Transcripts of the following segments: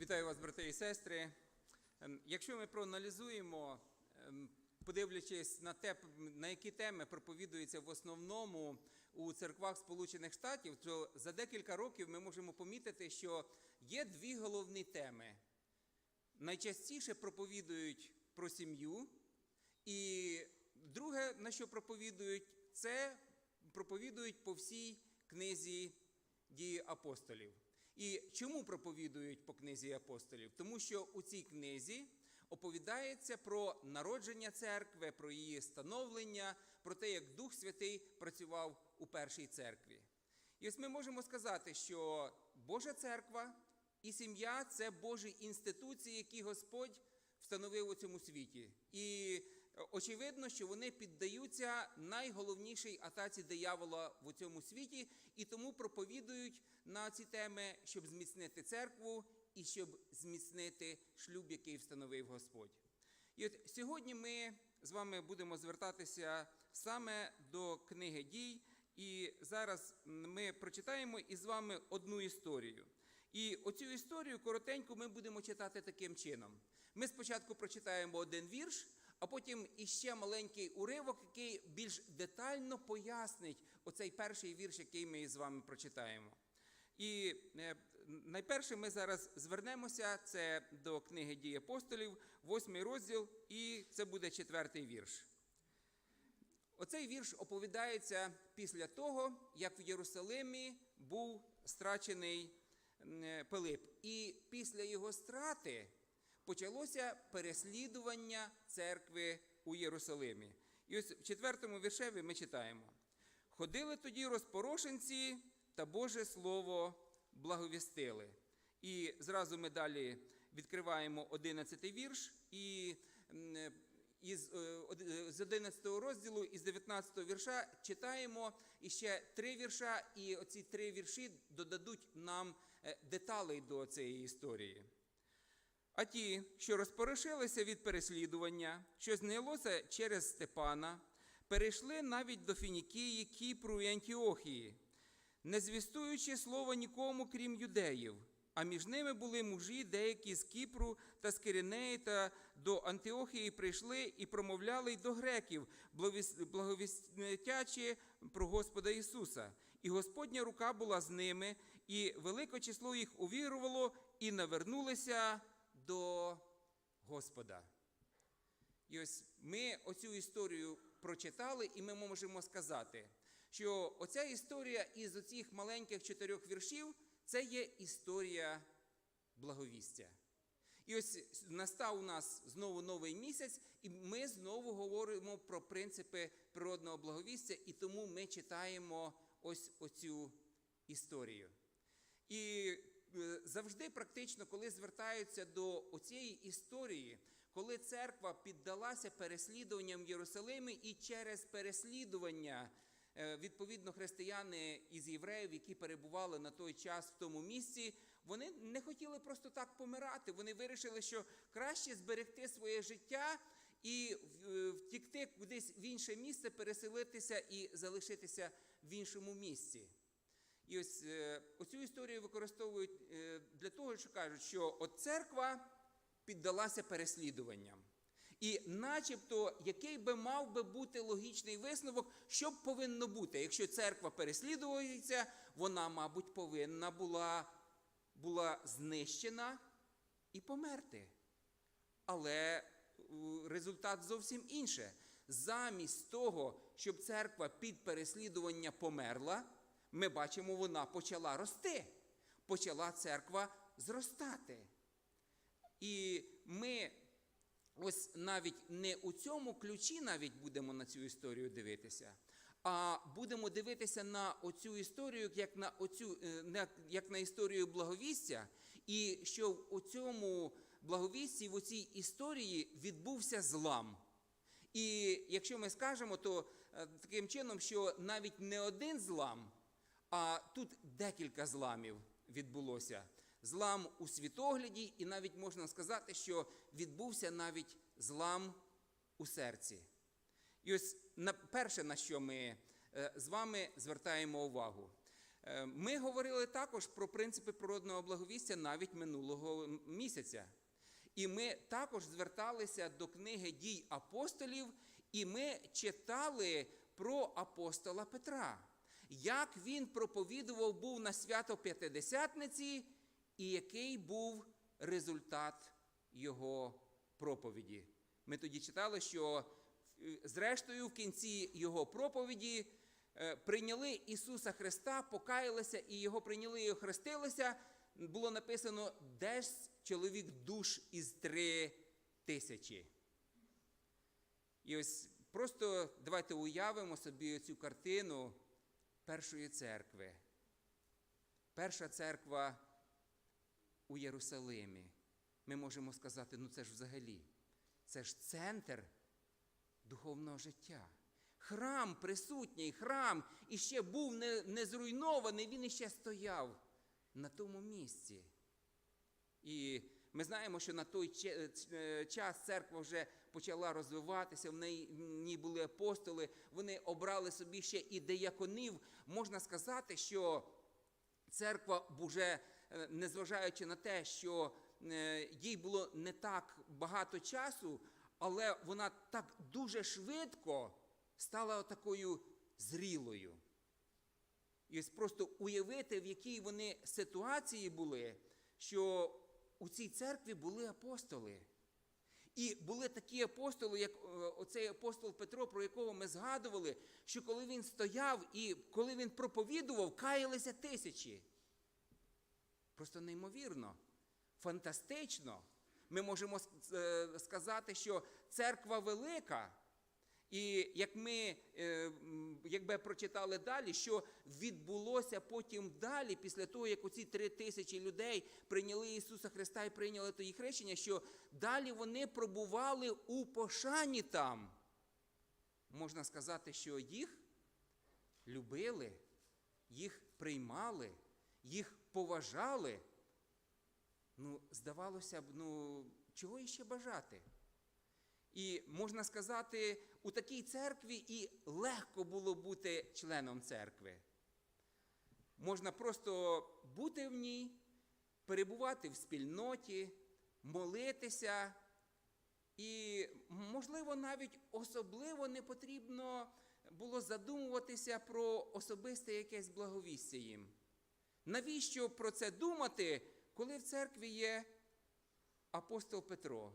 Вітаю вас, брати і сестри. Ем, Якщо ми проаналізуємо, ем, подивлячись на те, на які теми проповідуються в основному у церквах Сполучених Штатів, то за декілька років ми можемо помітити, що є дві головні теми. Найчастіше проповідують про сім'ю, і друге, на що проповідують, це проповідують по всій книзі дії апостолів. І чому проповідують по книзі апостолів? Тому що у цій книзі оповідається про народження церкви, про її становлення, про те, як Дух Святий працював у першій церкві. І ось ми можемо сказати, що Божа церква і сім'я це Божі інституції, які Господь встановив у цьому світі. І очевидно, що вони піддаються найголовнішій атаці диявола в цьому світі, і тому проповідують на ці теми, щоб зміцнити церкву і щоб зміцнити шлюб, який встановив Господь. І от сьогодні ми з вами будемо звертатися саме до книги дій, і зараз ми прочитаємо із вами одну історію. І оцю історію коротенько ми будемо читати таким чином. Ми спочатку прочитаємо один вірш, а потім іще маленький уривок, який більш детально пояснить оцей перший вірш, який ми з вами прочитаємо. І е, найперше ми зараз звернемося це до книги дій апостолів, восьмий розділ, і це буде четвертий вірш. Оцей вірш оповідається після того, як в Єрусалимі був страчений е, Пилип. І після його страти почалося переслідування церкви у Єрусалимі. І ось в четвертому віршеві ми читаємо: ходили тоді розпорошенці та Боже Слово благовістили. І зразу ми далі відкриваємо 11 вірш, і із, е, е, з 11 розділу із 19 вірша читаємо іще три вірша, і оці три вірші додадуть нам е, деталей до цієї історії. А ті, що розпорошилися від переслідування, що знялося через Степана, перейшли навіть до Фінікії, Кіпру і Антіохії, не звістуючи слова нікому, крім юдеїв. А між ними були мужі, деякі з Кіпру та з Киринеї та до Антиохії прийшли і промовляли й до греків, благовіс- благовістячи про Господа Ісуса. І Господня рука була з ними, і велике число їх увірувало і навернулися до Господа. І ось ми оцю історію прочитали, і ми можемо сказати, що оця історія із оцих маленьких чотирьох віршів це є історія благовістя. І ось настав у нас знову новий місяць, і ми знову говоримо про принципи природного благовістя, і тому ми читаємо ось оцю історію. І завжди, практично, коли звертаються до цієї історії, коли церква піддалася переслідуванням в Єрусалимі і через переслідування, е, відповідно, християни із євреїв, які перебували на той час в тому місці, вони не хотіли просто так помирати. Вони вирішили, що краще зберегти своє життя і е, втікти кудись в інше місце, переселитися і залишитися в іншому місці. І ось е, оцю історію використовують е, для того, що кажуть, що от церква піддалася переслідуванням. І начебто, який би мав би бути логічний висновок, що б повинно бути? Якщо церква переслідується, вона, мабуть, повинна була, була знищена і померти. Але результат зовсім інше. Замість того, щоб церква під переслідування померла, ми бачимо, вона почала рости. Почала церква зростати. І ми ось навіть не у цьому ключі навіть будемо на цю історію дивитися, а будемо дивитися на оцю історію як на оцю, е, як на історію благовістя, і що в цьому благовісті, в цій історії відбувся злам. І якщо ми скажемо, то е, таким чином, що навіть не один злам, а тут декілька зламів відбулося. Злам у світогляді, і навіть можна сказати, що відбувся навіть злам у серці. І ось перше, на що ми е, з вами звертаємо увагу. Е, Ми говорили також про принципи природного благовістя навіть минулого місяця. І ми також зверталися до книги дій апостолів, і ми читали про апостола Петра, як він проповідував був на свято П'ятидесятниці, і який був результат його проповіді. Ми тоді читали, що е, зрештою в кінці його проповіді е, прийняли Ісуса Христа, покаялися і його прийняли і охрестилися. Було написано десь чоловік душ із три тисячі. І ось просто давайте уявимо собі цю картину першої церкви. Перша церква у Єрусалимі. Ми можемо сказати, ну це ж взагалі, це ж центр духовного життя. Храм присутній, храм іще був не, не зруйнований, він іще стояв на тому місці. І ми знаємо, що на той е, час церква вже почала розвиватися, в неї були апостоли, вони обрали собі ще і деяконів. Можна сказати, що церква вже, е, незважаючи на те, що е, їй було не так багато часу, але вона так дуже швидко стала такою зрілою. І ось просто уявити, в якій вони ситуації були, що у цій церкві були апостоли. І були такі апостоли, як е, оцей апостол Петро, про якого ми згадували, що коли він стояв і коли він проповідував, каялися тисячі. Просто неймовірно, фантастично. Ми можемо е, сказати, що церква велика. І як ми е, якби прочитали далі, що відбулося потім далі, після того, як оці три тисячі людей прийняли Ісуса Христа і прийняли тоді хрещення, що далі вони пробували у пошані там. Можна сказати, що їх любили, їх приймали, їх поважали. Ну, здавалося б, ну, чого іще бажати? І можна сказати, у такій церкві і легко було бути членом церкви. Можна просто бути в ній, перебувати в спільноті, молитися. І, можливо, навіть особливо не потрібно було задумуватися про особисте якесь благовістя їм. Навіщо про це думати, коли в церкві є апостол Петро?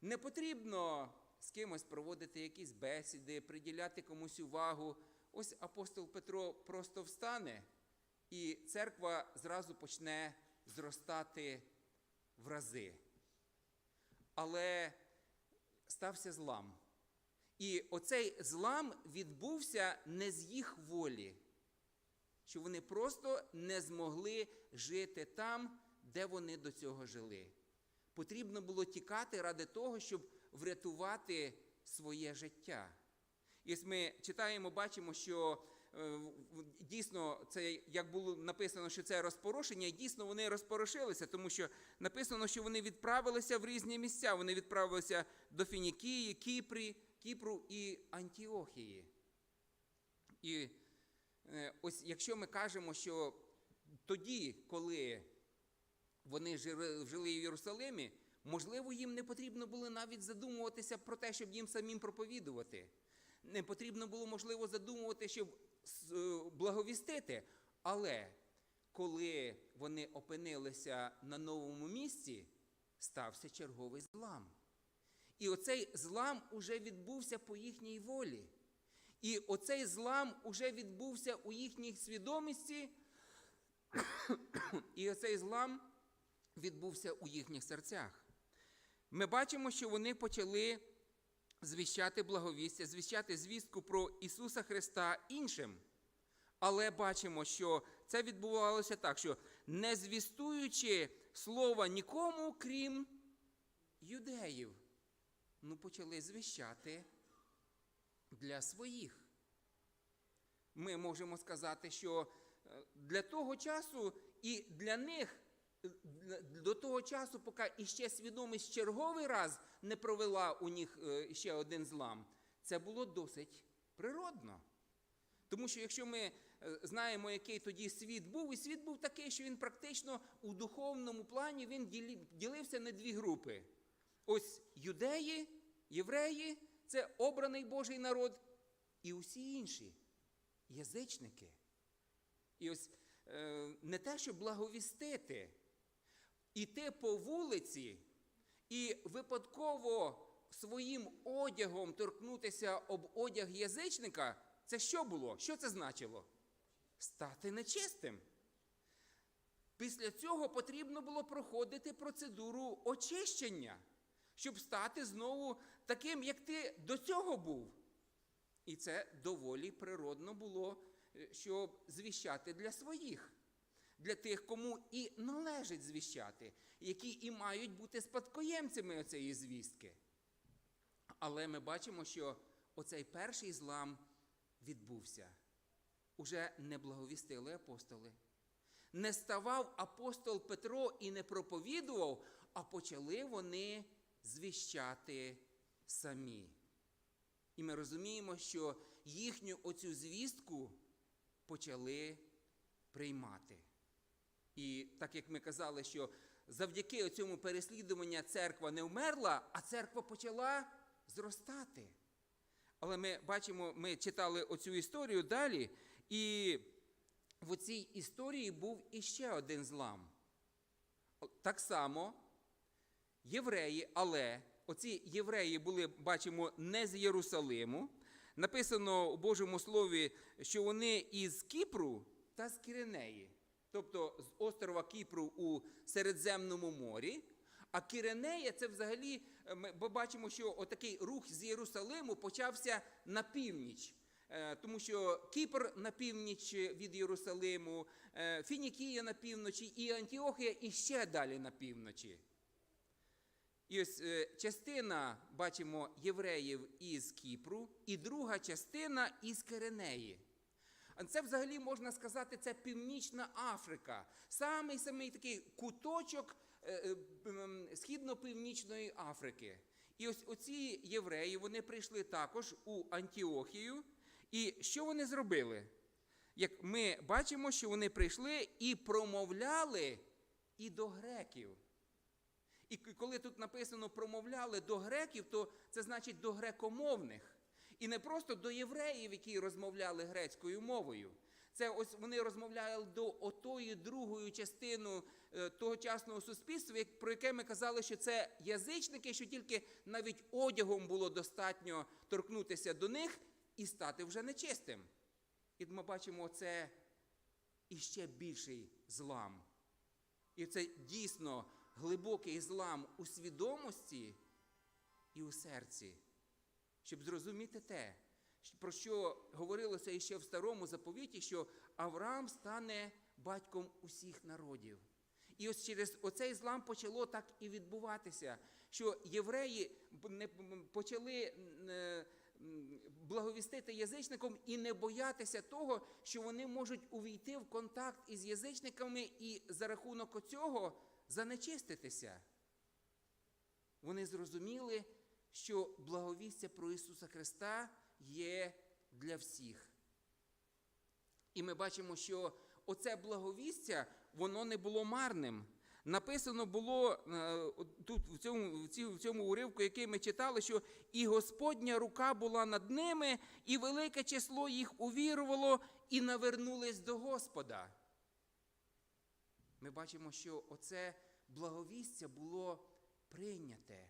Не потрібно з кимось проводити якісь бесіди, приділяти комусь увагу. Ось апостол Петро просто встане, і церква зразу почне зростати в рази. Але стався злам. І оцей злам відбувся не з їх волі, що вони просто не змогли жити там, де вони до цього жили потрібно було тікати ради того, щоб врятувати своє життя. І ми читаємо, бачимо, що е, дійсно це як було написано, що це розпорошення, і дійсно вони розпорошилися, тому що написано, що вони відправилися в різні місця. Вони відправилися до Фінікії, Кіпрі, Кіпру і Антіохії. І е, ось якщо ми кажемо, що тоді, коли вони жили, в Єрусалимі, можливо, їм не потрібно було навіть задумуватися про те, щоб їм самим проповідувати. Не потрібно було, можливо, задумувати, щоб е, благовістити. Але коли вони опинилися на новому місці, стався черговий злам. І оцей злам уже відбувся по їхній волі. І оцей злам уже відбувся у їхній свідомості, і оцей злам відбувся у їхніх серцях. Ми бачимо, що вони почали звіщати благовістя, звіщати звістку про Ісуса Христа іншим. Але бачимо, що це відбувалося так, що не звістуючи слова нікому, крім юдеїв, ну почали звіщати для своїх. Ми можемо сказати, що е, для того часу і для них до того часу, поки іще свідомість черговий раз не провела у них е, ще один злам, це було досить природно. Тому що якщо ми е, знаємо, який тоді світ був, і світ був такий, що він практично у духовному плані він ділився на дві групи. Ось юдеї, євреї це обраний Божий народ, і усі інші язичники. І ось е, не те, щоб благовістити, іти по вулиці і випадково своїм одягом торкнутися об одяг язичника, це що було? Що це значило? Стати нечистим. Після цього потрібно було проходити процедуру очищення, щоб стати знову таким, як ти до цього був. І це доволі природно було, е, щоб звіщати для своїх, для тих, кому і належить звіщати, які і мають бути спадкоємцями цієї звістки. Але ми бачимо, що оцей перший злам відбувся. Уже не благовістили апостоли. Не ставав апостол Петро і не проповідував, а почали вони звіщати самі. І ми розуміємо, що їхню оцю звістку почали приймати. І так як ми казали, що завдяки цьому переслідуванню церква не вмерла, а церква почала зростати. Але ми бачимо, ми читали оцю історію далі, і в цій історії був іще один злам. Так само євреї, але оці євреї були, бачимо, не з Єрусалиму. Написано у Божому Слові, що вони із Кіпру та з Киринеї, тобто з острова Кіпру у Середземному морі. А Киринея це взагалі, е, ми бачимо, що отакий рух з Єрусалиму почався на північ. Е, Тому що Кіпр на північ від Єрусалиму, е, Фінікія на півночі і Антіохія іще далі на півночі. І ось частина, бачимо, євреїв із Кіпру, і друга частина із Киренеї. А Це взагалі можна сказати, це Північна Африка, самий самий такий куточок е, е, східно-північної Африки. І ось оці євреї вони прийшли також у Антіохію. І що вони зробили? Як ми бачимо, що вони прийшли і промовляли і до греків. І коли тут написано промовляли до греків, то це значить до грекомовних. І не просто до євреїв, які розмовляли грецькою мовою. Це ось вони розмовляли до отої другої частини е, тогочасного суспільства, про яке ми казали, що це язичники, що тільки навіть одягом було достатньо торкнутися до них і стати вже нечистим. І ми бачимо це іще більший злам. І це дійсно глибокий злам у свідомості і у серці, щоб зрозуміти те, про що говорилося іще в старому заповіті, що Авраам стане батьком усіх народів. І ось через оцей злам почало так і відбуватися, що євреї почали е, благовістити язичникам і не боятися того, що вони можуть увійти в контакт із язичниками і за рахунок цього занечиститися. Вони зрозуміли, що благовістя про Ісуса Христа є для всіх. І ми бачимо, що оце благовістя, воно не було марним. Написано було е, тут, в цьому, в цьому уривку, який ми читали, що і Господня рука була над ними, і велике число їх увірувало, і навернулись до Господа. Ми бачимо, що оце благовістя було прийняте.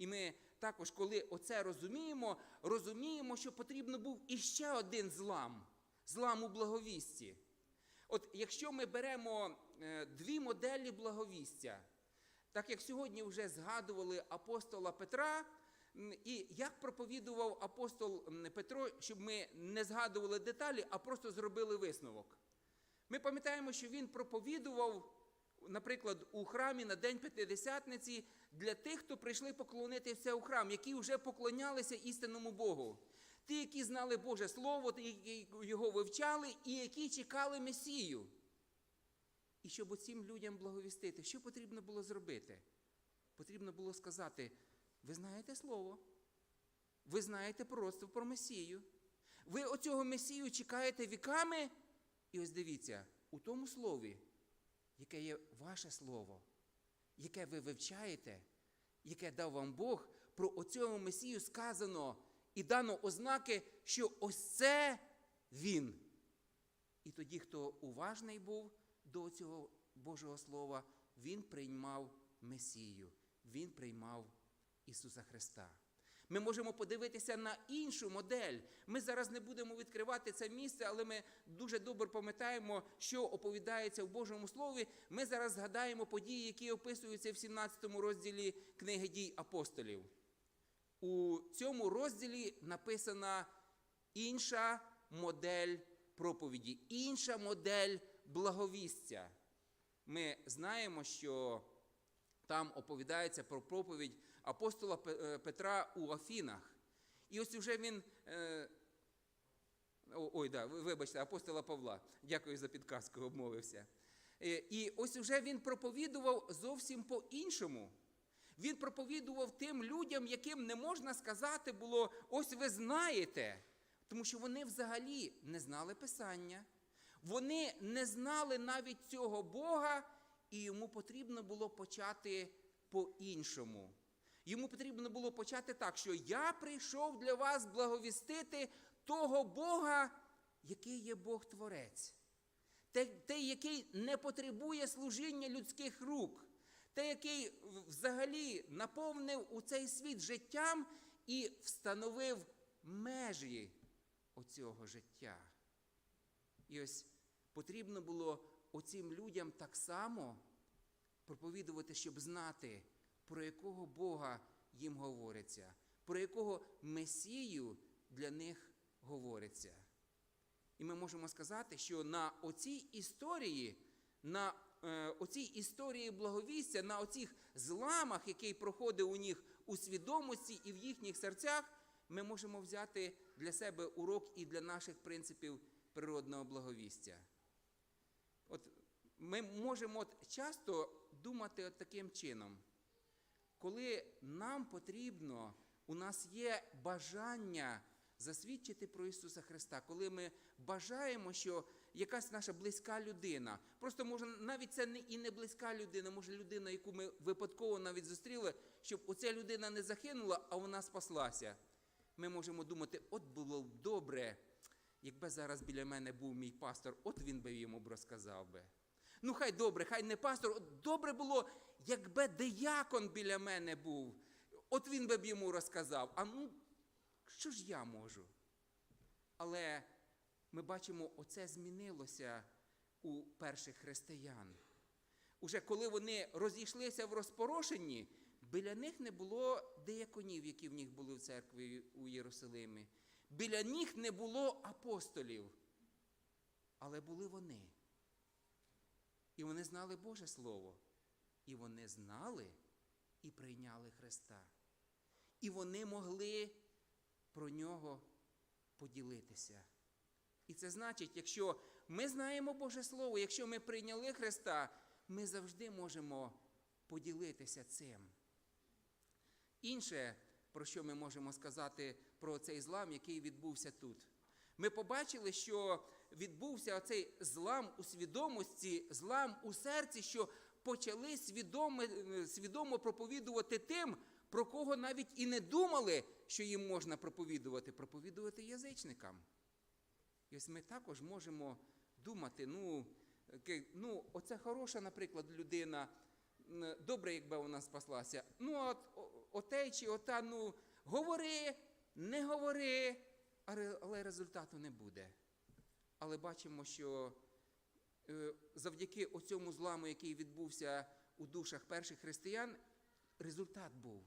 І ми також, коли оце розуміємо, розуміємо, що потрібно був іще один злам злам у благовісті. От якщо ми беремо е, дві моделі благовістя, так як сьогодні вже згадували апостола Петра, і як проповідував апостол Петро, щоб ми не згадували деталі, а просто зробили висновок. Ми пам'ятаємо, що він проповідував, наприклад, у храмі на День П'ятидесятниці для тих, хто прийшли поклонитися у храм, які вже поклонялися істинному Богу. Ті, які знали Боже Слово, ті, які його вивчали, і які чекали Месію. І щоб оцім людям благовістити, що потрібно було зробити? Потрібно було сказати: ви знаєте Слово, ви знаєте пророцтво про Месію, Ви оцього Месію чекаєте віками? І ось дивіться, у тому слові, яке є ваше слово, яке ви вивчаєте, яке дав вам Бог, про оцього Месію сказано і дано ознаки, що ось це він. І тоді, хто уважний був до цього Божого Слова, він приймав Месію, він приймав Ісуса Христа. Ми можемо подивитися на іншу модель. Ми зараз не будемо відкривати це місце, але ми дуже добре пам'ятаємо, що оповідається в Божому Слові. Ми зараз згадаємо події, які описуються в 17 розділі книги дій апостолів. У цьому розділі написана інша модель проповіді, інша модель благовістя. Ми знаємо, що там оповідається про проповідь апостола е, Петра у Афінах. І ось уже він. е, Ой, да, вибачте, апостола Павла. Дякую за підказку, обмовився. Е, І ось уже він проповідував зовсім по-іншому. Він проповідував тим людям, яким не можна сказати було, ось ви знаєте, тому що вони взагалі не знали Писання, вони не знали навіть цього Бога, і йому потрібно було почати по-іншому. Йому потрібно було почати так, що я прийшов для вас благовістити того Бога, який є Бог Творець. Той, який не потребує служіння людських рук, той, який взагалі наповнив у цей світ життям і встановив межі оцього життя. І ось потрібно було оцим людям так само проповідувати, щоб знати, про якого Бога їм говориться, про якого Месію для них говориться. І ми можемо сказати, що на оцій історії, на е, оцій історії благовістя, на оцих зламах, який проходив у них у свідомості і в їхніх серцях, ми можемо взяти для себе урок і для наших принципів природного благовістя. От ми можемо часто думати от таким чином, коли нам потрібно, у нас є бажання засвідчити про Ісуса Христа, коли ми бажаємо, що якась наша близька людина, просто може навіть це не і не близька людина, може людина, яку ми випадково навіть зустріли, щоб оця людина не загинула, а вона спаслася. Ми можемо думати, от було б добре, якби зараз біля мене був мій пастор, от він би йому б розказав би. Ну, хай добре, хай не пастор. От добре було, якби диякон біля мене був. От він би б йому розказав. А ну, що ж я можу? Але ми бачимо, оце змінилося у перших християн. Уже коли вони розійшлися в розпорошенні, біля них не було деяконів, які в них були в церкві у Єрусалимі. Біля них не було апостолів, але були вони. І вони знали Боже Слово. І вони знали і прийняли Христа. І вони могли про нього поділитися. І це значить, якщо ми знаємо Боже Слово, якщо ми прийняли Христа, ми завжди можемо поділитися цим. Інше, про що ми можемо сказати про цей злам, який відбувся тут. Ми побачили, що відбувся оцей злам у свідомості, злам у серці, що почали свідомо, свідомо проповідувати тим, про кого навіть і не думали, що їм можна проповідувати, проповідувати язичникам. І ось ми також можемо думати, ну, ну оце хороша, наприклад, людина, добре, якби вона спаслася. Ну, от отей чи ота, ну, говори, не говори, але- результату не буде. Але бачимо, що е, завдяки оцьому зламу, який відбувся у душах перших християн, результат був.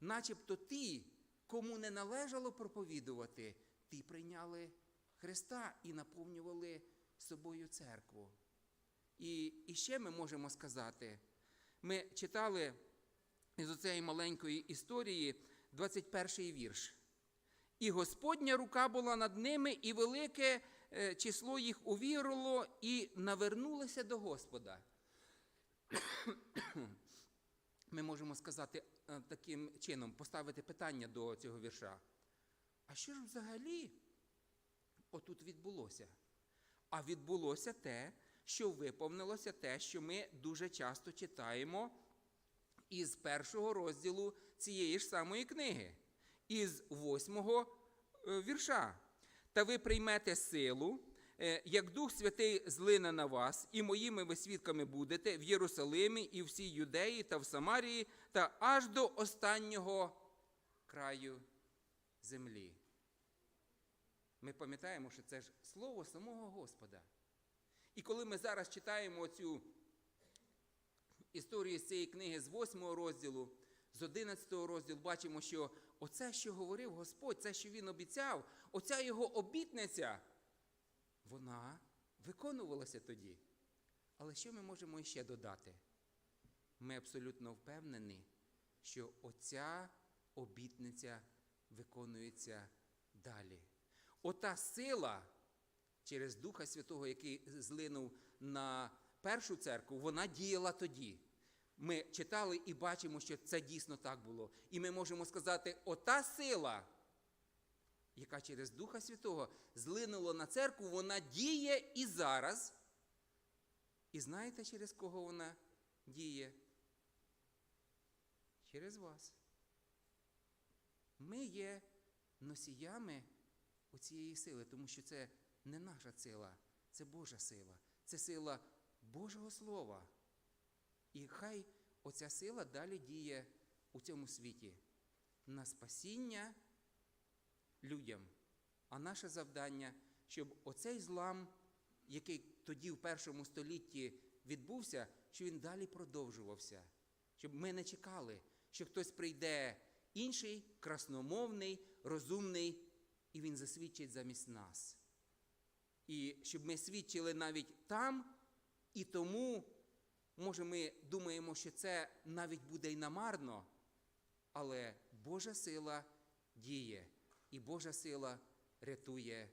Начебто ті, кому не належало проповідувати, ті прийняли Христа і наповнювали собою церкву. І, і ще ми можемо сказати, ми читали із оцієї маленької історії 21 вірш. І Господня рука була над ними, і велике е, число їх увірило, і навернулося до Господа. Ми можемо сказати е, таким чином, поставити питання до цього вірша. А що ж взагалі отут відбулося? А відбулося те, що виповнилося те, що ми дуже часто читаємо із першого розділу цієї ж самої книги, із восьмого е, вірша. Та ви приймете силу, е, як Дух Святий злине на вас, і моїми ви свідками будете в Єрусалимі, і всій Юдеї та в Самарії, та аж до останнього краю землі. Ми пам'ятаємо, що це ж слово самого Господа. І коли ми зараз читаємо цю історію з цієї книги з 8 розділу, з 11 розділу, бачимо, що оце, що говорив Господь, це, що Він обіцяв, оця його обітниця, вона виконувалася тоді. Але що ми можемо ще додати? Ми абсолютно впевнені, що оця обітниця виконується далі. Ота сила через Духа Святого, який злинув на першу церкву, вона діяла тоді. Ми читали і бачимо, що це дійсно так було. І ми можемо сказати, ота сила, яка через Духа Святого злинула на церкву, вона діє і зараз. І знаєте, через кого вона діє? Через вас. Ми є носіями оцієї сили, тому що це не наша сила, це Божа сила, це сила Божого Слова. І хай оця сила далі діє у цьому світі на спасіння людям. А наше завдання, щоб оцей злам, який тоді в першому столітті відбувся, щоб він далі продовжувався, щоб ми не чекали, що хтось прийде інший, красномовний, розумний, і він засвідчить замість нас. І щоб ми свідчили навіть там, і тому, може, ми думаємо, що це навіть буде й намарно, але Божа сила діє, і Божа сила рятує